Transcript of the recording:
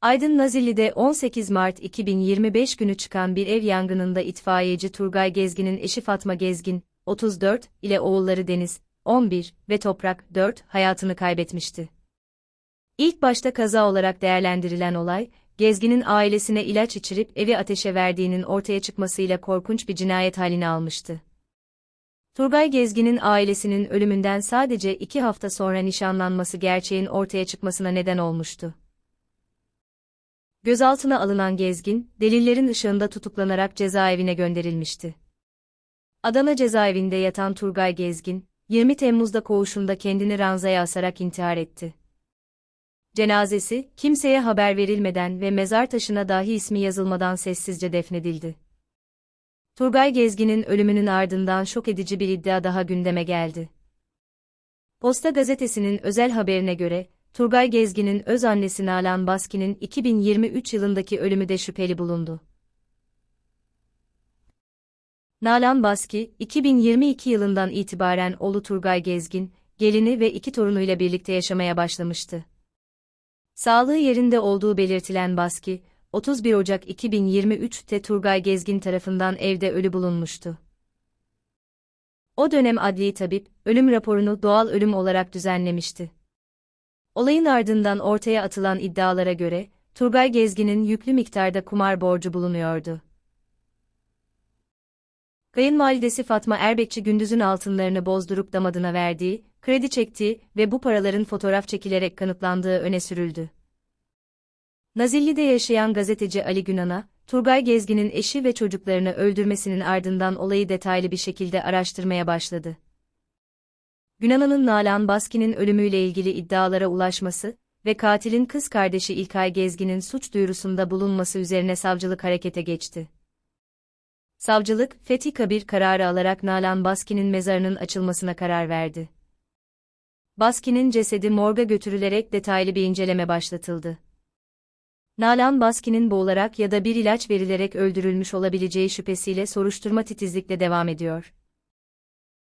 Aydın Nazilli'de 18 Mart 2025 günü çıkan bir ev yangınında itfaiyeci Turgay Gezgin'in eşi Fatma Gezgin, 34, ile oğulları Deniz, 11 ve Toprak, 4, hayatını kaybetmişti. İlk başta kaza olarak değerlendirilen olay, Gezgin'in ailesine ilaç içirip evi ateşe verdiğinin ortaya çıkmasıyla korkunç bir cinayet halini almıştı. Turgay Gezgin'in ailesinin ölümünden sadece iki hafta sonra nişanlanması gerçeğin ortaya çıkmasına neden olmuştu. Gözaltına alınan Gezgin, delillerin ışığında tutuklanarak cezaevine gönderilmişti. Adana cezaevinde yatan Turgay Gezgin, 20 Temmuz'da koğuşunda kendini ranzaya asarak intihar etti. Cenazesi, kimseye haber verilmeden ve mezar taşına dahi ismi yazılmadan sessizce defnedildi. Turgay Gezgin'in ölümünün ardından şok edici bir iddia daha gündeme geldi. Posta gazetesinin özel haberine göre, Turgay Gezgin'in öz annesi Nalan Baski'nin 2023 yılındaki ölümü de şüpheli bulundu. Nalan Baski, 2022 yılından itibaren oğlu Turgay Gezgin, gelini ve iki torunuyla birlikte yaşamaya başlamıştı. Sağlığı yerinde olduğu belirtilen Baski, 31 Ocak 2023'te Turgay Gezgin tarafından evde ölü bulunmuştu. O dönem adli tabip, ölüm raporunu doğal ölüm olarak düzenlemişti. Olayın ardından ortaya atılan iddialara göre, Turgay Gezgin'in yüklü miktarda kumar borcu bulunuyordu. Kayınvalidesi Fatma Erbekçi gündüzün altınlarını bozdurup damadına verdiği, kredi çektiği ve bu paraların fotoğraf çekilerek kanıtlandığı öne sürüldü. Nazilli'de yaşayan gazeteci Ali Günan'a, Turgay Gezgin'in eşi ve çocuklarını öldürmesinin ardından olayı detaylı bir şekilde araştırmaya başladı. Günan'ın Nalan Baski'nin ölümüyle ilgili iddialara ulaşması ve katilin kız kardeşi İlkay Gezgin'in suç duyurusunda bulunması üzerine savcılık harekete geçti. Savcılık, Fethi Kabir kararı alarak Nalan Baski'nin mezarının açılmasına karar verdi. Baski'nin cesedi morga götürülerek detaylı bir inceleme başlatıldı. Nalan Baski'nin boğularak ya da bir ilaç verilerek öldürülmüş olabileceği şüphesiyle soruşturma titizlikle devam ediyor.